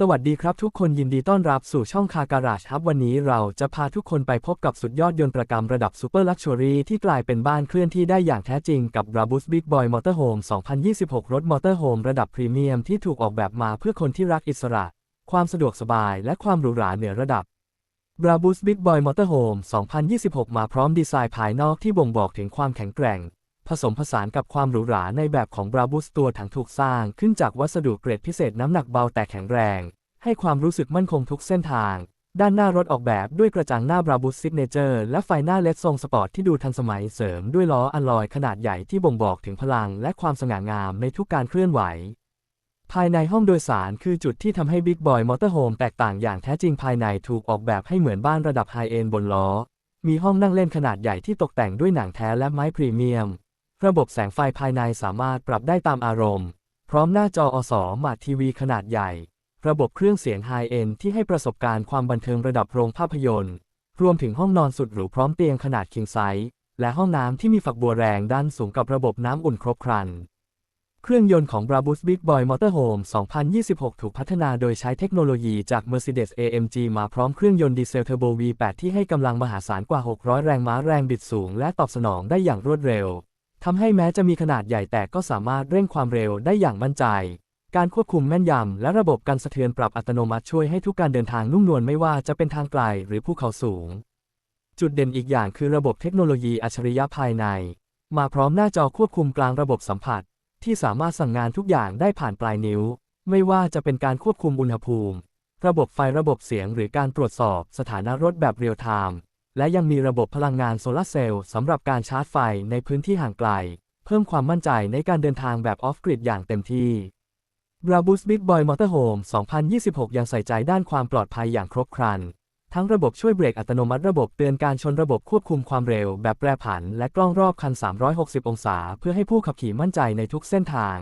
สวัสดีครับทุกคนยินดีต้อนรับสู่ช่องคาการาชครับวันนี้เราจะพาทุกคนไปพบกับสุดยอดยนต์ปรกรรมระดับซูเปอร์ลักชัวรี่ที่กลายเป็นบ้านเคลื่อนที่ได้อย่างแท้จริงกับ Brabus Big Boy Motorhome 2026 รถมอเตอร์โฮมระดับพรีเมียมที่ถูกออกแบบมาเพื่อคนที่รักอิสระ ความสะดวกสบายและความหรูหราเหนือระดับ Brabus Big Boy Motorhome 2026 มาพร้อมดีไซน์ภายนอกที่บ่งบอกถึงความแข็งแกร่ง ผสมผสานกับความหรูหราในแบบของ Brabus ตัวถังถูกสร้างขึ้นจากวัสดุเกรดพิเศษน้ำหนักเบาแต่แข็งแรง ให้ความรู้สึกมั่นคงทุกเส้นทาง ด้านหน้ารถออกแบบด้วยกระจังหน้า Brabus Signature และไฟหน้าเลดทรงสปอร์ตที่ดูทันสมัยเสริมด้วยล้ออัลลอยขนาดใหญ่ที่บ่งบอกถึงพลังและความสง่างามในทุกการเคลื่อนไหวภายในห้องโดยสารคือจุดที่ทำให้ Big Boy Motorhome แตกต่างอย่างแท้จริงภายในถูกออกแบบให้เหมือนบ้านระดับไฮเอนบนล้อ มีห้องนั่งเล่นขนาดใหญ่ที่ตกแต่งด้วยหนังแท้และไม้พรีเมียม ระบบแสงไฟภายในสามารถปรับได้ตามอารมณ์ พร้อมหน้าจออสมาร์ททีวีขนาดใหญ่ ระบบเครื่องเสียงไฮเอนที่ให้ประสบการณ์ความบันเทิงระดับโรงภาพยนตร์ รวมถึงห้องนอนสุดหรูพร้อมเตียงขนาดคิงไซส์และห้องน้ำที่มีฝักบัวแรงด้านสูงกับระบบน้ำอุ่นครบครัน เครื่องยนต์ของ Brabus Big Boy Motorhome 2026 ถูกพัฒนาโดยใช้เทคโนโลยีจาก Mercedes-AMG มาพร้อมเครื่องยนต์ดีเซลเทอร์โบ V8 ที่ให้กำลังมหาศาลกว่า 600 แรงม้าแรงบิดสูง และตอบสนองได้อย่างรวดเร็ว ทำให้แม้จะมีขนาดใหญ่แต่ก็สามารถเร่งความเร็วได้อย่างมั่นใจ การควบคุมแม่นยำและระบบการสะเทือนปรับอัตโนมัติช่วยให้ทุกการเดินทางนุ่มนวลไม่ว่าจะเป็นทางไกลหรือภูเขาสูง จุดเด่นอีกอย่างคือระบบเทคโนโลยีอัจฉริยะภายใน มาพร้อมหน้าจอควบคุมกลางระบบสัมผัส ที่สามารถสั่งงานทุกอย่างได้ผ่านปลายนิ้ว ไม่ว่าจะเป็นการควบคุมอุณหภูมิ ระบบไฟระบบเสียงหรือการตรวจสอบสถานะรถแบบเรียลไทม์ และยังมีระบบพลังงานโซลาร์เซลล์สำหรับการชาร์จไฟในพื้นที่ห่างไกล เพิ่มความมั่นใจในการเดินทางแบบออฟกริดอย่างเต็มที่ Brabus Big Boy Motorhome 2026 ยังใส่ใจด้านความปลอดภัยอย่างครบครัน ทั้งระบบช่วยเบรกอัตโนมัติระบบเตือนการชนระบบควบคุมความเร็วแบบแปรผัน และกล้องรอบคัน 360 องศา เพื่อให้ผู้ขับขี่มั่นใจในทุกเส้นทาง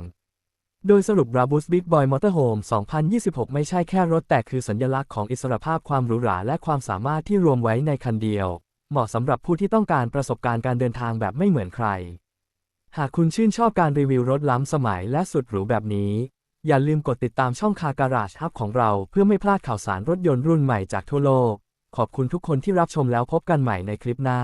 โดยสรุป Brabus Big Boy Motorhome 2026 ไม่ใช่แค่รถแต่คือสัญลักษณ์ของอิสรภาพความหรูหราและความสามารถที่รวมไว้ในคันเดียว เหมาะสำหรับผู้ที่ต้องการประสบการณ์การเดินทางแบบไม่เหมือนใคร หากคุณชื่นชอบการรีวิวรถล้ำสมัยและสุดหรูแบบนี้ อย่าลืมกดติดตามช่องคาการาชฮับของเราเพื่อไม่พลาดข่าวสารรถยนต์รุ่นใหม่จากทั่วโลก ขอบคุณทุกคนที่รับชมแล้วพบกันใหม่ในคลิปหน้า